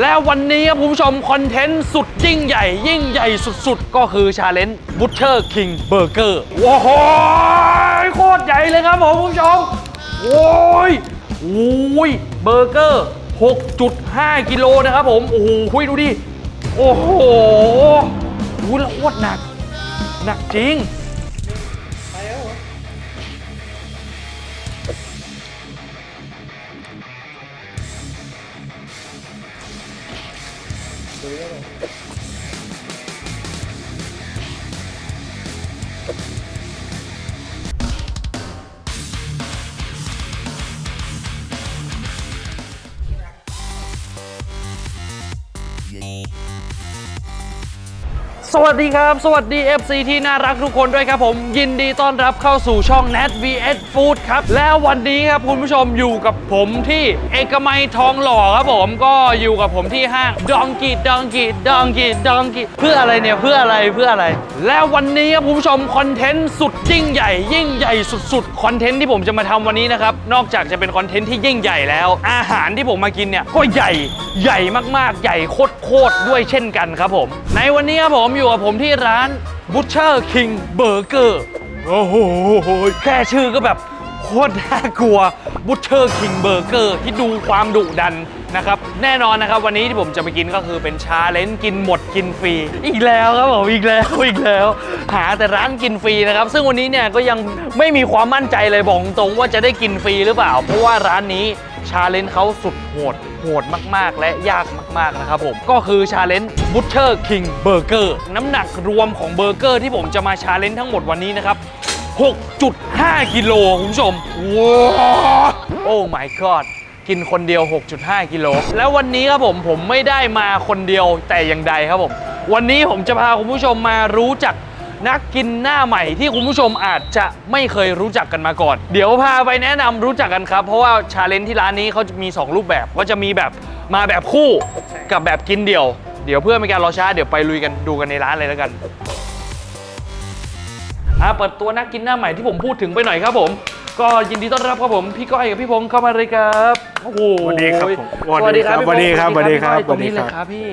และวันนี้ครับคุณผู้ชมคอนเทนต์สุดยิ่งใหญ่ ยิ่งใหญ่สุดๆ ก็คือชาเลนจ์ Butcher King Burger ว้าวโหโคตรใหญ่เลยครับผมคุณผู้ชม โอ้ยโอ้ยเบอร์เกอร์ 6.5 กิโลนะครับผม โอ้โหคุยดูดิ โอ้โหดูแล้วโคตรหนัก หนักจริง สวัสดีครับ สวัสดี FC ที่น่ารักทุกคนด้วยครับผม ยินดีต้อนรับเข้าสู่ช่อง Nat vs Food ครับ แล้ววันนี้ครับคุณผู้ชมอยู่กับผมที่เอกมัยทองหล่อครับผมก็อยู่กับผมที่ห้างดองกีดองกีดองกีดองกีเพื่ออะไรเนี่ยเพื่ออะไรเพื่ออะไร แล้ววันนี้ครับคุณผู้ชมคอนเทนต์สุดยิ่งใหญ่ ยิ่งใหญ่สุดๆคอนเทนต์ที่ผมจะมาทำวันนี้นะครับนอกจากจะเป็นคอนเทนต์ที่ยิ่งใหญ่แล้ว อาหารที่ผมมากินเนี่ยก็ใหญ่ใหญ่มากๆ ใหญ่โคตรๆด้วยเช่นกันครับผม ในวันนี้ครับผมอยู่กับผมที่ร้าน Butcher King Burger โอ้โห แค่ชื่อก็แบบโคตรน่ากลัว Butcher King Burger ที่ดูความดุดัน นะครับแน่นอนนะครับวันนี้ที่ผมจะไปกินก็คือเป็นชาเลนจ์กินหมดกินฟรี อีกแล้วครับผมอีกแล้วอีกแล้ว หาแต่ร้านกินฟรีนะครับซึ่งวันนี้เนี่ยก็ยังไม่มีความมั่นใจเลยบอกตรงว่าจะได้กินฟรีหรือเปล่า เพราะว่าร้านนี้ชาเลนจ์เขาสุดโหดโหดมาก ๆ และยากมาก ๆ นะครับผม ก็คือชาเลนจ์ Butcher King Burger น้ำหนักรวมของเบอร์เกอร์ที่ผมจะมาชาเลนจ์ทั้งหมดวันนี้นะครับ 6.5 กิโลคุณผู้ชมว้าโอ้ my god กินคนเดียว 6.5 กิโล แล้ววันนี้ครับผมผมไม่ได้มาคนเดียวแต่อย่างใดครับผม วันนี้ผมจะพาคุณผู้ชมมารู้จักนักกินหน้าใหม่ที่คุณผู้ชมอาจจะไม่เคยรู้จักกันมาก่อน เดี๋ยวพาไปแนะนำรู้จักกันครับ เพราะว่าชาเลนจ์ที่ร้านนี้เขาจะมี 2 รูปแบบก็จะมีแบบมาแบบคู่กับแบบกินเดี่ยว เดี๋ยวเพื่อไม่การรอช้าเดี๋ยวไปลุยกันดูกันในร้านเลยแล้วกันอะเปิดตัวนักกินหน้าใหม่ที่ผมพูดถึงไปหน่อยครับผม ก็ยินดีต้อนรับครับผมพี่ก้อยกับพี่พงศ์เข้ามาเลยครับโอ้โหสวัสดีครับผมสวัสดีครับสวัสดีครับพี่พงศ์สวัสดีครับพี่ก้อยตรงนี้สวัสดีเลครับยครับพี่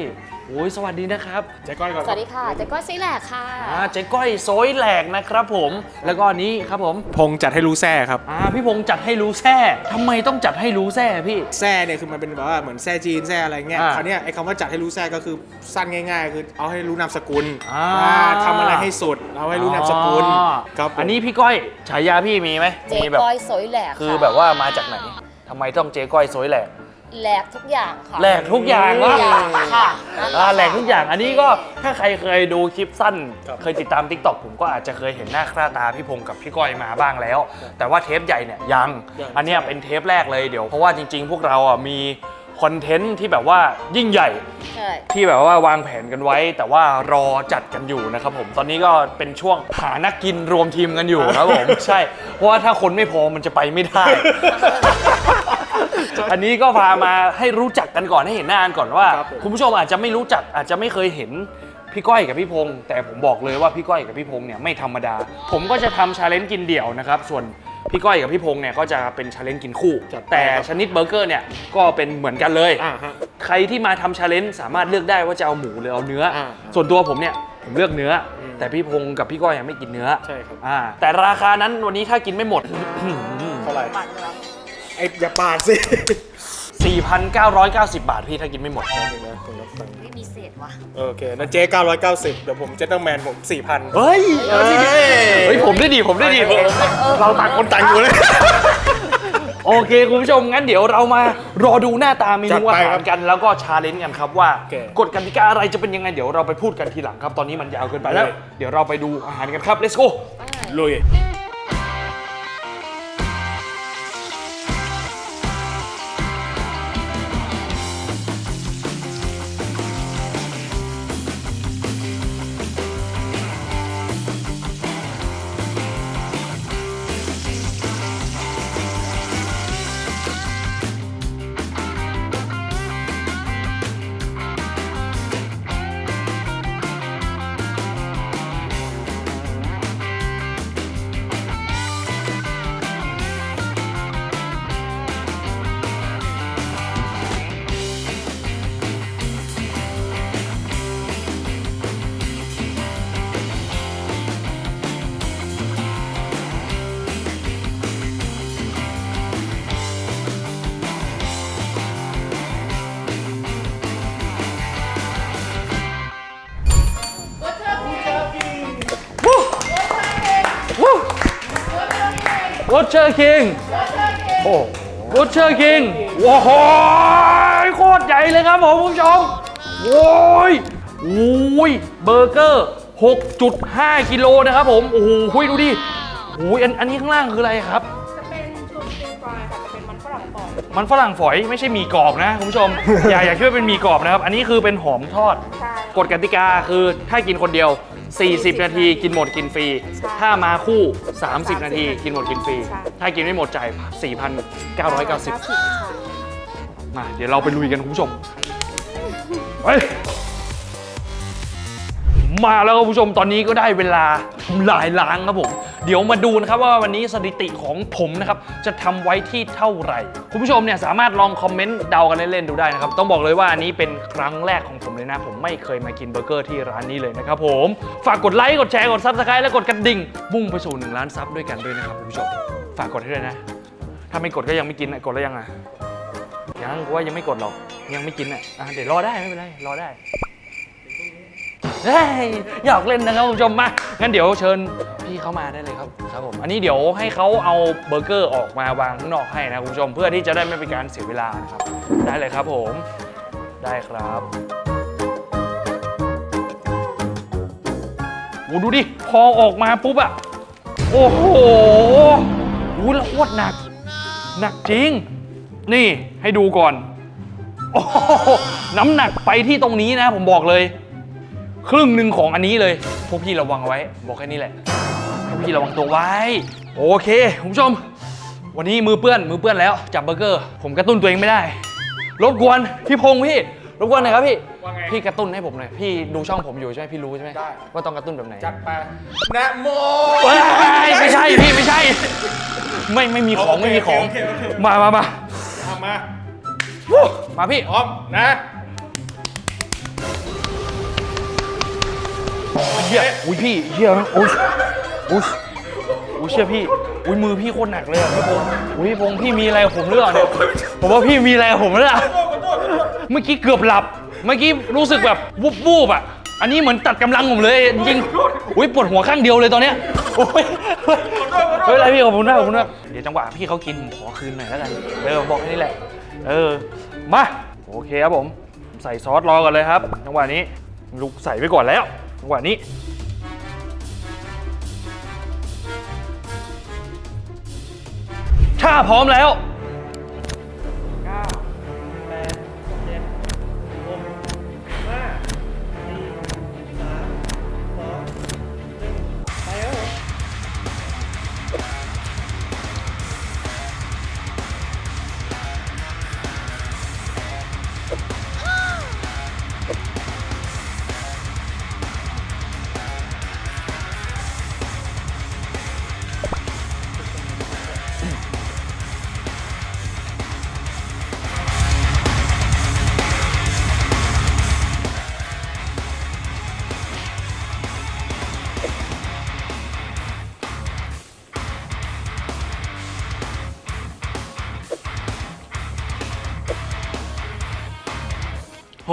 โอ้ยสวัสดีนะครับ เจ๊ก้อยก่อนสวัสดีค่ะเจ๊ก้อยซีแหลกค่ะอ่าเจ๊ก้อยโซยแหลกนะครับผม แล้วก็อันนี้ครับผม พงจัดให้รู้แซ่ครับอ่าพี่พงษ์จัดให้รู้แซ่ทำไมต้องจัดให้รู้แซ่พี่ แซ่เนี่ยคือมันเป็นแบบว่าเหมือนแซ่จีนแซ่อะไรเงี้ยอ่าคราวเนี้ยไอ้คำว่าจัดให้รู้แซ่ก็คือสั้นง่าย ๆ คือเอาให้รู้นามสกุลอ่าว่าทำอะไรให้สุดเอาให้รู้นามสกุลอ๋อครับผมอันนี้พี่ก้อยฉายาพี่มีไหมเจ๊มีแบบก้อยโซยแหลกคือแบบว่ามาจากไหนทำไมต้องเจ๊ก้อยโซยแหลก แหลกทุกอย่างค่ะแหลกทุกอย่างทุวะกอย่างค่ะนั่นอ่าค่ะ แหลกทุกอย่างอันนี้ก็ถ้าใครเคยดูคลิปสั้นเคยติดตาม t ิ k t o k ผมก็อาจจะเคยเห็นหน้าค่าตาพี่พงษ์กับพี่ก้อยมาบ้างแล้ว แต่ว่าเทปใหญ่เนี่ยยัง อันเนี้ยเป็นเทปแรกเลยเดี๋ยว เพราะว่าจริง ๆ พวกเราอะมีคอนเทนต์ที่แบบว่ายิ่งใหญ่ใช่ ที่แบบว่าวางแผนกันไว้ แต่ว่ารอจัดกันอยู่นะครับผมตอนนี้ก็เป็นช่วงหานักกินรวมทีมกันอยู่ครับผม ใช่เพราะว่าถ้าคนไม่พอมันจะไปไม่ได้ อันนี้ก็พามาให้รู้จักกันก่อนให้เห็นหน้ากันก่อนว่า ครับผม คุณผู้ชมอาจจะไม่รู้จักอาจจะไม่เคยเห็นพี่ก้อยกับพี่พงษ์แต่ผมบอกเลยว่าพี่ก้อยกับพี่พงษ์เนี่ยไม่ธรรมดา ผมก็จะทำชาเลนจ์กินเดี่ยวนะครับส่วนพี่ก้อยกับพี่พงษ์เนี่ยก็จะเป็นชาเลนจ์กินคู่ จัดไปแต่ครับ ชนิดเบอร์เกอร์เนี่ยก็เป็นเหมือนกันเลย อ่าฮะ ใครที่มาทำชาเลนจ์สามารถเลือกได้ว่าจะเอาหมูหรือเอาเนื้ออาส่วนตัวผมเนี่ยผมเลือกเนื้ออมแต่พี่พงษ์กับพี่ก้อยยังไม่กินเนื้อใช่ครับ อ่าแต่ราคานั้นวันนี้ถ้ากินไม่หมด เท่าไหร่ปัดเนื้อ ไอ้อย่าปาดสิ4,990 บาทพี่ถ้ากินไม่หมดไม่มีเศษว่ะโอเคนั่นเจ๊990 เดี๋ยวผมเจตเตอร์แมนผม 4,000 เฮ้ย เฮ้ย เฮ้ย ผมได้ดีผมได้ดีเราต่างคนต่างอยู่เลย โอเค คุณผู้ชม งั้นเดี๋ยวเรามารอดูหน้าตาเมจันูดอาไปหาครัรบกันแล้วก็ชาเลนจ์กันครับว่าโอเคกฎกติกาอะไรจะเป็นยังไง เดี๋ยวเราไปพูดกันทีหลังครับ ตอนนี้มันยาวเกินไปแล้วเลยเดี๋ยวเราไปดูอาหารกันครับ let's go ลุย เชอร์คิงโอ้รสเชอร์คิงว้าวโคตรใหญ่เลยครับผมคุณผู้ชมโอ้ยโอ้ยเบอร์เกอร์ 6.5 กิโลนะครับผม โอ้โหคุยดูดิโอ้ยอันอันนี้ข้างล่างคืออะไรครับ จะเป็นชูสติงฟรายค่ะจะเป็นมันฝรั่งปอกมันฝรั่งฝอยไม่ใช่หมีกรอบนะคุณผู้ชม อย่าอย่าคิดว่าเป็นหมีกรอบนะครับ อันนี้คือเป็นหอมทอด ใช่ กฎกติกาคือถ้ากินคนเดียว 40 นาทีกินหมดกินฟรีถ้ามาคู่ 30 นาที กินหมดกินฟรีถ้ากินไม่หมดจ่าย 4,990ใช่มาเดี๋ยวเราไปลุยกันคุณผู้ชมไปมาแล้วครับคุณผู้ชมตอนนี้ก็ได้เวลาทำลายล้างครับผม เดี๋ยวมาดูนะครับว่าวันนี้สถิติของผมนะครับจะทำไว้ที่เท่าไหร่ คุณผู้ชมเนี่ยสามารถลองคอมเมนต์เดากันเล่นๆดูได้นะครับ ต้องบอกเลยว่าอันนี้เป็นครั้งแรกของผมเลยนะ ผมไม่เคยมากินเบอร์เกอร์ที่ร้านนี้เลยนะครับผม ฝากกดไลค์กดแชร์กดซับสไครต์และกดกระดิ่งมุ่งไปสู่1ล้านซับด้วยกันด้วยนะครับคุณผู้ชมฝากกดให้ด้วยนะ ถ้าไม่กดก็ยังไม่กินอะกดแล้วยังอะยังกูว่ายังไม่กดหรอกยังไม่กินอะอะเดี๋ยวรอได้ไม่เป็นไรรอได้ เฮ้ยอยากเล่นนะครับคุณผู้ชมมางั้นเดี๋ยวเชิญพี่เข้ามาได้เลยครับครับผมอันนี้เดี๋ยวให้เขาเอาเบอร์เกอร์ออกมาวางข้างนอกให้นะคุณผู้ชมเพื่อที่จะได้ไม่เป็นการเสียเวลานะครับได้เลยครับผมได้ครับโอ้ดูดิพอออกมาปุ๊บอะโอ้โหดูแล้วโคตรหนัก หนักจริง นี่ให้ดูก่อนโอ้โหน้ำหนักไปที่ตรงนี้นะ ผมบอกเลย ครึ่งหนึ่งของอันนี้เลย พวกพี่ระวังเอาไว้ บอกแค่นี้แหละ พวกพี่ระวังตัวไว้ โอเคคุณผู้ชม วันนี้มือเปื้อนมือเปื้อนแล้วจับเบอร์เกอร์ ผมกระตุ้นตัวเองไม่ได้ รบกวนพี่พงษ์พี่ รบกวนหน่อยครับพี่ ว่าไง พี่กระตุ้นให้ผมหน่อย พี่ดูช่องผมอยู่ใช่ไหมพี่รู้ใช่ไหมได้ ว่าต้องกระตุ้นแบบไหน จัดไปนะโมเฮ้ยไม่ใช่พี่ไม่ใช่ ไม่ไม่มีของไม่มีของ โอเคโอเคโอเค มามามาเอามามาพี่พร้อมนะ เฮียอุ้ยพี่เฮียนะอุ้ยอุ้ยอุ้ยเชื่อพี่ อุ้ยมือพี่โคตรหนักเลยอะพี่พงษ์อุ้ยพี่พงษ์พี่มีอะไรกับผมหรือเปล่าเนี่ยผมว่าพี่มีอะไรกับผมหรือเปล่าเมื่อกี้เกือบหลับ เมื่อกี้รู้สึกแบบวูบวูบๆอะ อันนี้เหมือนตัดกำลังผมเลยจริงๆอุ้ยปวดหัวข้างเดียวเลยตอนเนี้ยโอ้ยไม่เป็นไรพี่ขอบคุณมากขอบคุณมากเดี๋ยวจังหวะพี่เขากินผมขอคืนหน่อยแล้วกันเออผมบอกแค่นี้แหละ เออมาโอเคครับผม ใส่ซอสรอก่อนเลยครับจังหวะนี้ลูกใส่ไว้ก่อนแล้ว จังหวะนี้ ถ้าพร้อมแล้ว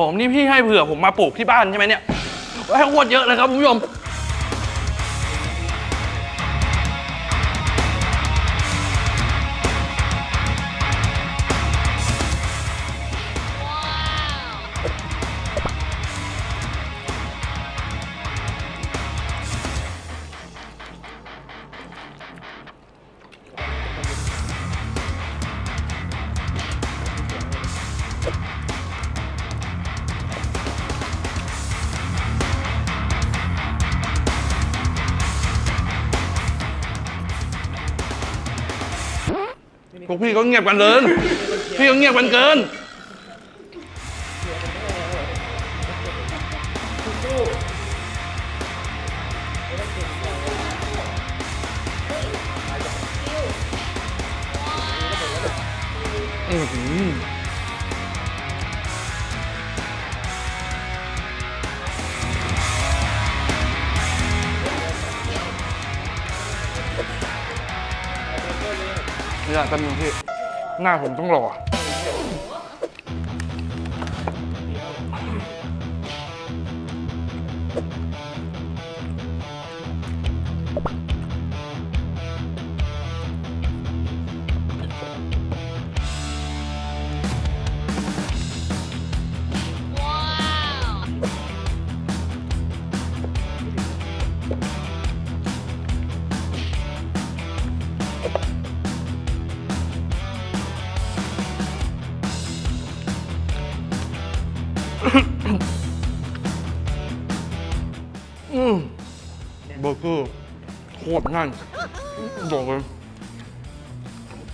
หอมนี่พี่ให้เผื่อผมมาปลูกที่บ้านใช่ไหมเนี่ยให้โคตรเยอะเลยครับคุณผู้ชม พี่ก็เงียบกันเกิน พี่ก็เงียบกันเกิน นี่แหละแป๊บนึงพี่หน้าผมต้องหล่อ โ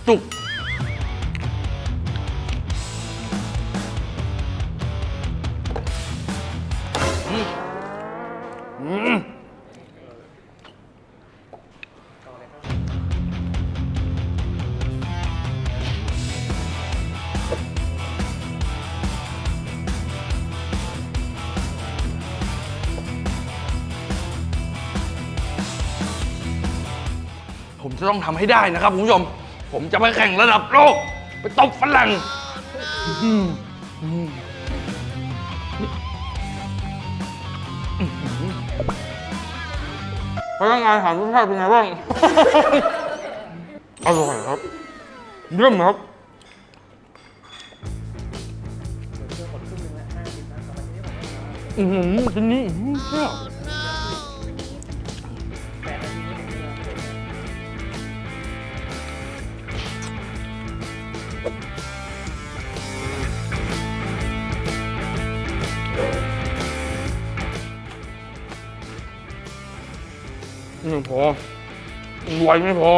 คต ต้องทำให้ได้นะครับคุณผู้ชม ผมจะไปแข่งระดับโลก ไปตบฝรั่งอืมอืมพนักงานถามรสชาติเป็นไงบ้าง อร่อยครับเยี่ยมครับ อือหือชิ้นนี้อื้อหือเนี่ย ไม่พอไวยไม่พอ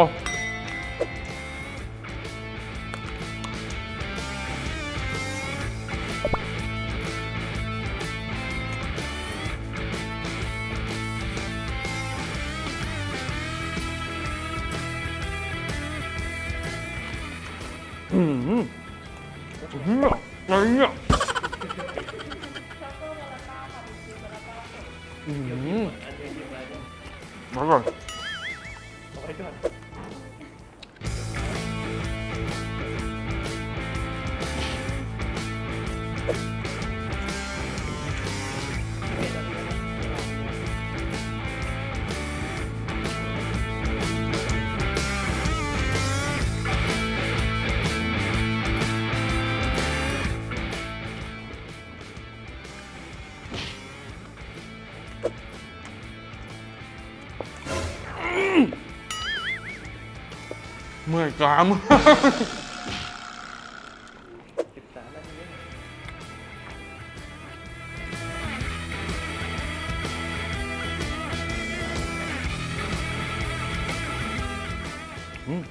อืมอืมเนี่ยอะไรเนี่ยอืม Bye bye. Oh my god. มาก่อนเมื่อยกรามอืม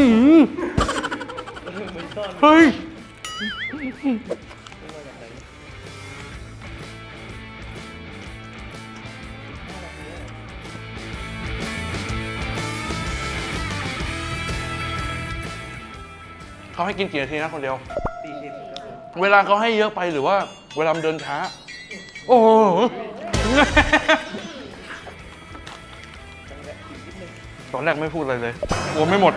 อืมเฮ้ย เขาให้กินกี่นาทีนะคนเดียว เวลาเขาให้เยอะไปหรือว่า เวลามันเดินช้า โอ้โห ตอนแรกไม่พูดอะไรเลยกลัวไม่หมด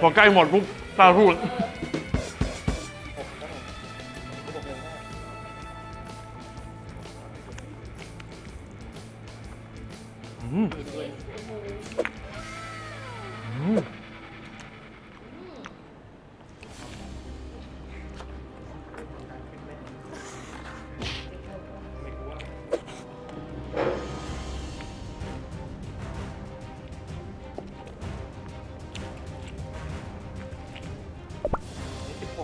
พอใกล้หมดปุ๊บตาพูด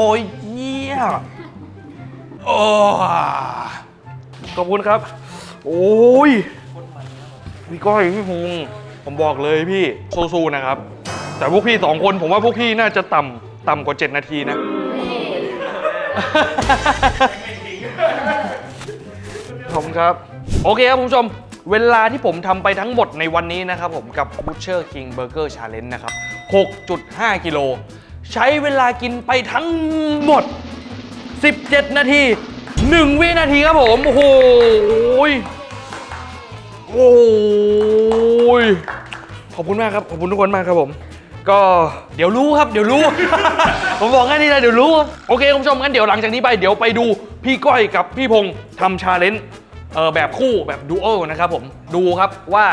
อ้ยเยี่ยโอ้ขอบคุณครับ โอ้ยพี่ก้อยพี่พงษ์ผมบอกเลยพี่สู้ๆนะครับ แต่พวกพี่สองคนผมว่าพวกพี่น่าจะต่ำต่ำกว่า 7 นาทีนะ ขอบคุณครับ โอเคครับคุณผู้ชม เวลาที่ผมทำไปทั้งหมดในวันนี้นะครับผมกับ Butcher King Burger Challenge นะครับ 6.5 กิโล ใช้เวลากินไปทั้งหมด 17 นาที 1 วินาทีครับผม โอ้โหยโอ้ยขอบคุณมากครับ ขอบคุณทุกคนมากครับผม ก็เดี๋ยวรู้ครับ เดี๋ยวรู้ ผมบอกแค่นี้นะเดี๋ยวรู้ โอเคคุณผู้ชมงั้นเดี๋ยวหลังจากนี้ไปเดี๋ยวไปดูพี่ก้อยกับพี่พงษ์ทำชาเลนจ์เออแบบคู่แบบดูโอนะครับผม ดูครับว่า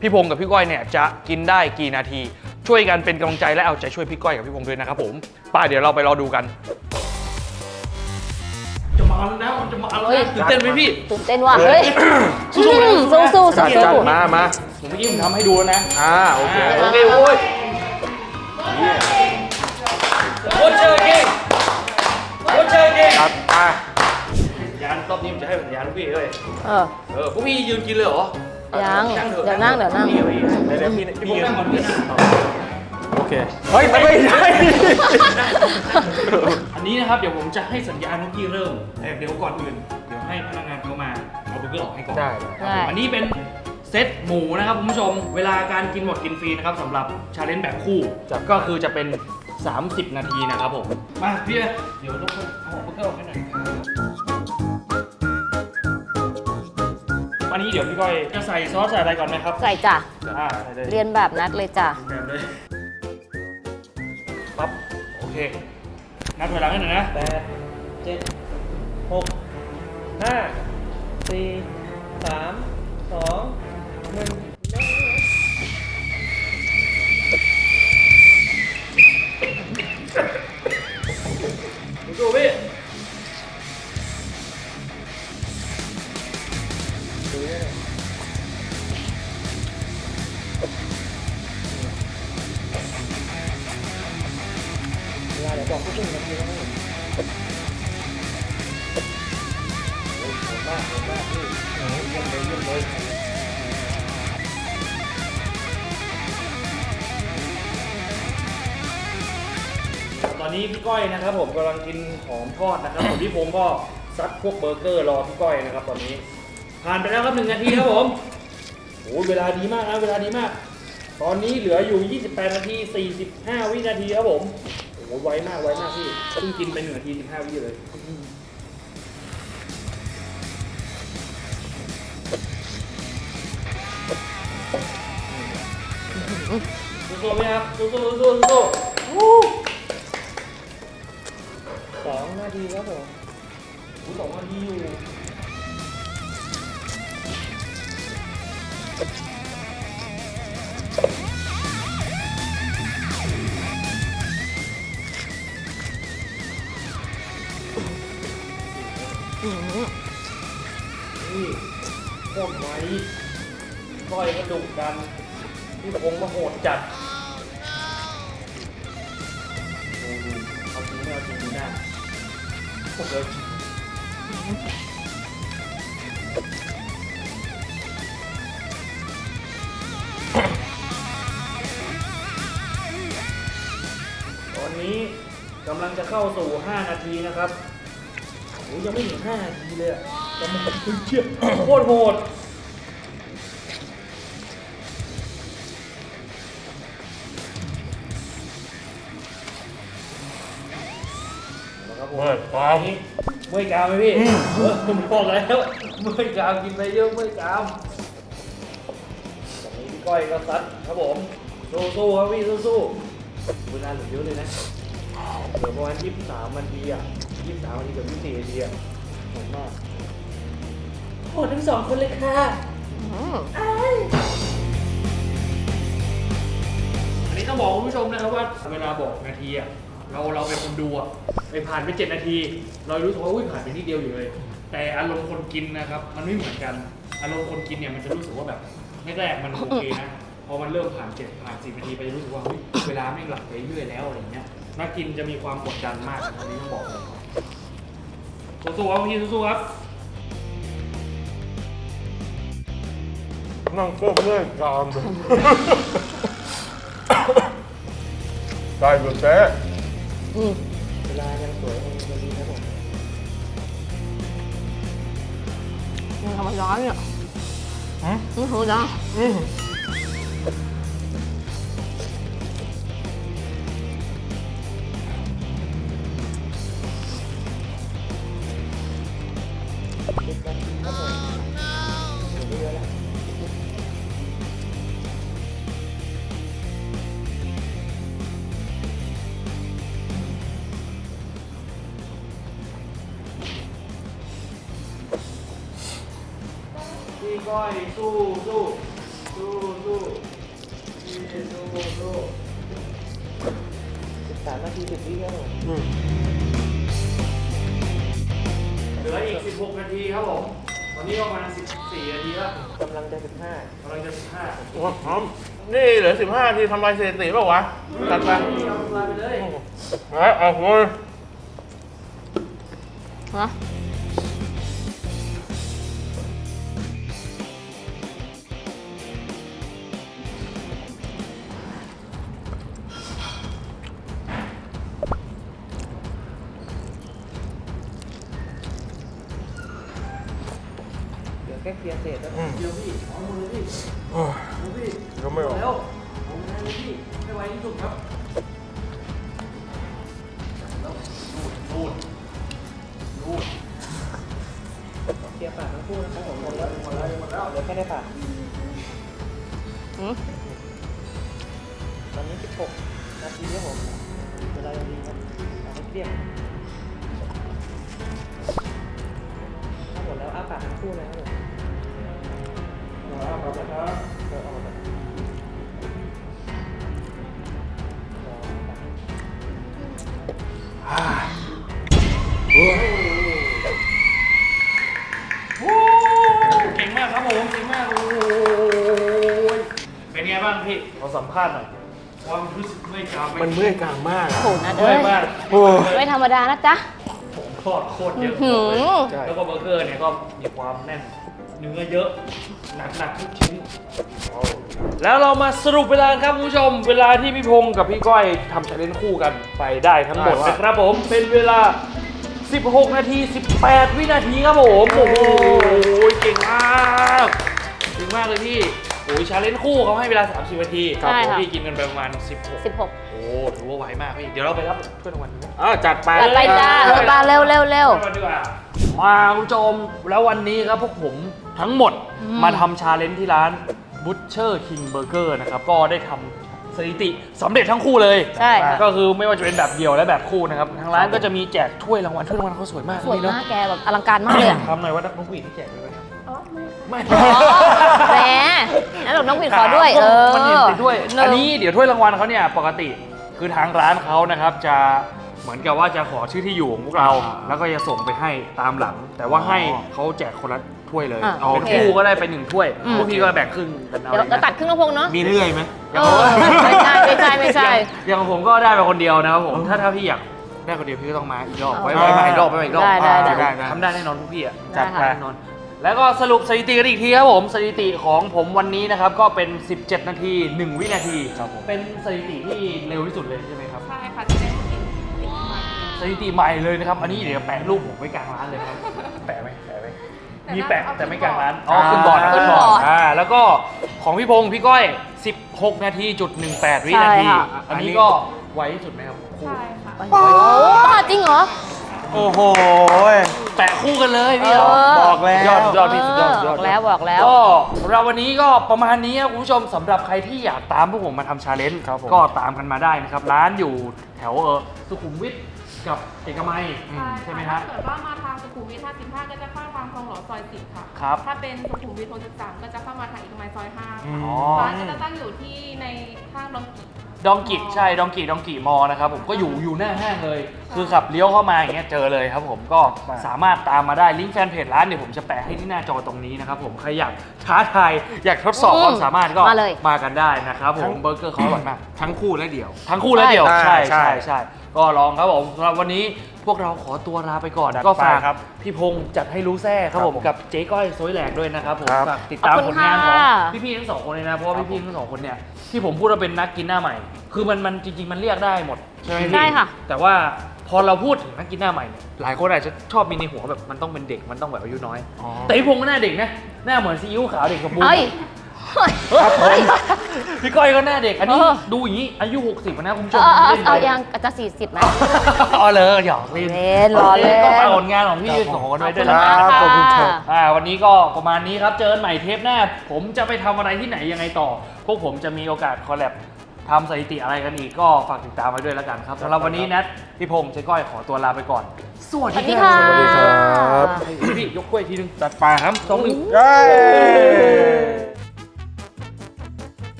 พี่พงษ์กับพี่ก้อยเนี่ยจะกินได้กี่นาที ช่วยกันเป็นกำลังใจและเอาใจช่วยพี่ก้อยกับพี่พงษ์ด้วยนะครับผมไป้าเดี๋ยวเราไปรอดูกันจะมาแล้วจะมาแล้วเฮ้ยตื่นเต้นไหมพี่ ตื่นเต้นว่ะเฮ้ยสู้ๆนะ สู้สู้จัดสู้จัดสู้มามาผมเมื่อกี้ผมทำให้ดูแล้วนะอ่าโอเคโอเคโอ้ยโคตรเชอร์เก่งโคตรเชอร์เก่งจัดไปยานรอบนี้ผมจะให้สัญญาณลูกพี่เลยเออเออพวกพี่ยืนกินเลยเหรอยังนั่งเถอะเดี๋ยวนั่งเดี๋ยวนั่ง พี่พี่เดี๋ยวพี่พี่พี่พงยืนนั่งก่อนพี่นั่งโอ เคเฮ้ยไม่ใช่อันนี้นะครับเดี๋ยวผมจะให้สัญญาณลูกพี่เริ่มแต่เดี๋ยวก่อนอื่น เดี๋ยวให้พนักงานเขามาเอาเบอร์เกอร์ออกให้ก่อนได้ครับผมอันนี้เป็นเซตหมูนะครับคุณผู้ชม เวลาการกินหมดกินฟรีนะครับสำหรับชาเลนจ์แบบคู่ก็คือจะเป็น 30 นาทีนะครับผม มาพี่เดี๋ยวทุกคนเอาเบอร์เกอร์ออกให้หน่อยวันนี้เดี๋ยวพี่ก้อยจะใส่ซอสใส่อะไรก่อนไหมครับ ใส่จ้ะอ่าใส่เลยเรียนแบบนัดเลยจ้ะ แบบเลยปั๊บโอ เค นับเวลาให้หน่อยนะแปดเจ็ดหกห้าสี่สามสองหนึ่ง กำลังกินหอมทอดนะครับส่วนพี่พงก็ซัดพวกเบอร์เกอร์รอพี่ก้อยนะครับ ตอนนี้ผ่านไปแล้วครับหนึ่งนาทีครับผมโอ้ยเวลาดีมากนะเวลาดีมาก ตอนนี้เหลืออยู่ 28 นาที 45 วินาทีครับผมโอ้ไวมากไวมากพี่เพิ่งกินไปหนึ่งนาที 15 วิเลยสู้ๆไหมครับสู้ๆสู้ๆสู้ๆวู้ นาทีครับผมหูสองนาทีอยู่นี่โคตรไวก้อยกระดูกกันพี่พงมาโหดจัด ตอนนี้กำลังจะเข้าสู่ 5 นาทีนะครับโอ้ยยังไม่ถึง5นาทีเลยอะกำลังจะเชี่ยโคตรโหด นะครับผมเมื่อยกามเมื่อยกามไหมพี่เออผมบอกแล้วเมื่อยกามกินไปเยอะเมื่อยกามตอนนี้พี่ก้อยก็ซัดครับผมสู้ๆครับพี่สู้ๆเวลาเหลือเยอะเลยนะเหลือประมาณยี่สิบสามนาทีอะยี่สิบสามนาทีกับยี่สิบสี่นาทีอะหมดมากโหดทั้งสองคนเลยค่ะอันนี้ต้องบอกคุณผู้ชมนะครับว่าเวลาบอกนาทีอะ เราเราเป็นคนดูอะไปผ่านไปเจ็ดนาที เรารู้สึกว่าอุ้ยผ่านไปนิดเดียวอยู่เลย แต่อารมณ์คนกินนะครับ มันไม่เหมือนกัน อารมณ์คนกินเนี่ยมันจะรู้สึกว่าแบบแรกๆมันโอเคนะพอมันเริ่มผ่านเจ็ดผ่านสิบนาทีไปจะรู้สึกว่าเฮ้ยเวลาไม่งหลับไปเรื่อยแล้วอะไรเงี้ยนักกินจะมีความกดดันมากอันนี้ต้องบอกเลยสู้ๆครับพี่สู้ๆครับ นั่งโคตรเมื่อยกามได้เบอร์เซ่ อืมเวลายังสวยยังดีครับผมมันทำมันร้อนเนี่ยหืมอือหือนะอืมำลายสถิติเปล่าวะตัดไปเอาลาไปเลยแล้วเอาคุณฮะเดี๋ยวแค่เคลียร์เศษแล้วเดี๋ยวพี่เอามือพี่โอ้ยเอาพี่ก็ไม่ออก ให้ไวที่สุดครับแล้วรูดรูดรูดเคลียร์ปากทั้งคู่นะครับผมหมดแล้วหมดแล้วหมดแล้วเหลือแค่ได้ปากอืมตอนนี้สิบหกนาทีครับผมเวลายังดีครับเอาให้เกลี้ยงถ้าหมดแล้วอ้าปากทั้งคู่เลยครับผมครับขอบคุณครับเออเอาหมด ภาษณ์หน่อยความรู้สึกเมื่อยกรามไหมันเมื่อยกลางมากอะโหนัดเอ้เมื่อยยมากโอ้ยไม่ธรรมดานะจ๊ะทอดโคตรเยอะหืมใช่แล้วก็เบอร์เกอร์เนี่ยก็มีความแน่นเนื้อเยอะหนักหนักๆทุกชิ้น แล้วเรามาสรุปเวลาครับคุณผู้ชม เวลาที่พี่พงศ์กับพี่ก้อยทำชาเลนจ์คู่กันไปได้ทั้งหมดนะครับผมเป็นเวลา 16 นาที 18 วินาทีครับผม โอ้โหเก่งมากเก่งมากเลยพี่ โอ้ยชาเลนจ์คู่เขาให้เวลา 30นาทีใช่ค่ะ พี่กินกันไปประมาณ 16 16 โอ้ถือว่าไวมากพี่ เดี๋ยวเราไปรับถ้วยรางวัลกัน อะจัดไปจัดไปจ้าเออมาเร็วเร็วเร็วถ้วยรางวัลดีกว่ามาคุณผู้ชมแล้ววันนี้ครับพวกผมทั้งหมดอืม มาทำชาเลนจ์ที่ร้าน Butcher King Burger นะครับ ก็ได้ทำสถิติสำเร็จทั้งคู่เลยใช่ค่ะ ก็คือไม่ว่าจะเป็นแบบเดี่ยวและแบบคู่นะครับ ทางร้านก็จะมีแจกถ้วยรางวัลถ้วยรางวัลเขาสวยมากสวยนี่เนอะมากแกแบบอลังการมากเลยอะ ทำหน่อยว่านักผู้หญิงที่แจกด้วยไหมครับอ๋อ ไม่ไม่อ๋อแหมแล้วบอกน้องผิดขอด้วย เออมันเห็นติดด้วยหงอันนี้เดี๋ยวถ้วยรางวัลเขาเนี่ยปกติคือทางร้านเขานะครับจะเหมือนกับว่าจะขอชื่อที่อยู่ของพวกเรา แล้วก็จะส่งไปให้ตามหลัง แต่ว่าให้เขาแจกคนละถ้วยเลยอะเอาโอเคคู่ก็ได้ไปหนึ่งถ้วยอืมพวกพี่ก็แบ่งครึ่งกันเอาเดี๋ยวเองเรานะตัดครึ่งกระพงเนาะมีเรื่อยไหมเออไม่ใช่ไม่ใช่ไม่ใช่อย่างอย่างผมก็ได้ไปคนเดียวนะครับผมถ้าถ้าพี่อยากได้คนเดียวพี่ก็ต้องมาอีกรอบไว้อ๋อไว้มาอีกรอบไว้มาอีกรอบได้ได้ได้ได้ได้ทำได้แน่นอนพวกพี่อะได้จัดไปค่ะแน่นอน แล้วก็สรุปสถิติกันอีกทีครับผมสถิติของผมวันนี้นะครับก็เป็น 17 นาที 1 วินาที ครับผม เป็นสถิติที่เร็วที่สุดเลยใช่ไหมครับใช่ค่ะจะได้ติดติดมาสถิติใหม่เลยนะครับ อันนี้เดี๋ยวแปะรูปผมไว้กลางร้านเลยครับ แปะไหมแปะไหมมีแปะแต่ไม่กลางร้านอ๋อขึ้นบอร์ดนะขึ้ขึ้นนบบออร์ร์ดดอ่าแล้วก็ของพี่พงศ์พี่ก้อย 16 นาทีจุด18 วินาที ใช่ค่ะ อันนี้ก็ไวที่สุดไหมครับคู่ใช่ค่ะ โอ้โหบ้าจริงเหรอ โอ้โหแปะคู่กันเลยพี่เออบอกแล้ว ยอดสุดยอดพี่สุดยอดสุดยบออดกแล้วบอกแล้ว ก็สำหรับวันนี้ก็ประมาณนี้ครับคุณผู้ชมสำหรับใครที่อยากตามพวกผมมาทำชาเลนจ์ครับผม ก็ตามกันมาได้นะครับ ร้านอยู่แถวเออสุขุมวิทกับเอกมัยใช่ไหมฮะ ถ้าเกิดว่ามาทางสุขุมวิท55 ก็จะเข้าทางคลองหลอดซอย 10 ค่ะ ครับ ถ้าเป็นสุขุมวิท63 ก็จะเข้ามาทางเอกมัยซอย 5 ค่ะ อ๋อ ร้านก็จะตั้งอยู่ที่ในห้างดองกิ ดองกิใช่ดองกิดองกิมอนะครับผมก็อยู่อยู่หน้าห้างเลย คือขับเลี้ยวเข้ามาอย่างเงี้ยเจอเลยครับผมก็สามารถตามมาได้ลิงก์แฟนเพจร้านเดี๋ยวผมจะแปะให้ที่หน้าจอตรงนี้นะครับผมใครอยากท้าทายอยากทดสอบอืมความสามารถก็มาเลยมากันได้นะครับผมเบอร์เกอร์เขาอร่อยมากทั้งคู่และเดี่ยว ทั้งคู่และเดี่ยวใช่ใช่ใช่ใช่ใช่ก็ลองครับผมสำหรับวันนี้พวกเราขอตัวลาไปก่อนจัดก็ฝากไปครับพี่พงษ์จัดให้รู้แท้ครับครับผมผมกับเจ๊ก้อยโซยแหลกด้วยนะครับผมครับฝากติดตามขอบผคุณลงานของค่ะพี่ๆทั้งสองคนเลยนะเพราะว่าพี่ๆทั้งสองคนเนี่ย ที่ผมพูดว่าเป็นนักกินหน้าใหม่ คือมันมันจริง ๆ มันเรียกได้หมดใช่ไหมพี่ได้ค่ะ แต่ว่าพอเราพูดถึงนักกินหน้าใหม่เนี่ยหลายคนอาจจะชอบมีในหัวแบบมันต้องเป็นเด็กมันต้องแบบอายุน้อย แต่พี่พงษ์ก็หน้าเด็กนะหน้าเหมือนซีอิ๊วขาวเด็กกับบูเอ้ย ครับผม พี่ก้อยก็หน้าเด็ก อันนี้เออ ดูอย่างนี้ อายุ 60นะคุณผู้ชเอมอเออล่นไปเอายังจะสี่สิบไหมอ๋อเลยหยอกเล่นเล่นล้อเล่น ก็ฝากผลงานของพี่สองคนไว้ด้วยนะขอบคุณมากขอบคุณครับ อ่าวันนี้ก็ประมาณนี้ครับเจอกันใหม่เทปหน้า ผมจะไปทำอะไรที่ไหนยังไงต่อ พวกผมจะมีโอกาสคอลแลบทำสถิติอะไรกันอีกก็ฝากติดตามไว้ด้วยแล้วกันครับสำหรับวันนี้แนทพี่พงษ์เจ๊ก้อยขอตัวลาไปก่อน สวัสสวัสดีดีครัค่ะบสวัสดีครับ พี่ยกกล้วยทีนึงตัดปลาครับสองหนึ่ง เย้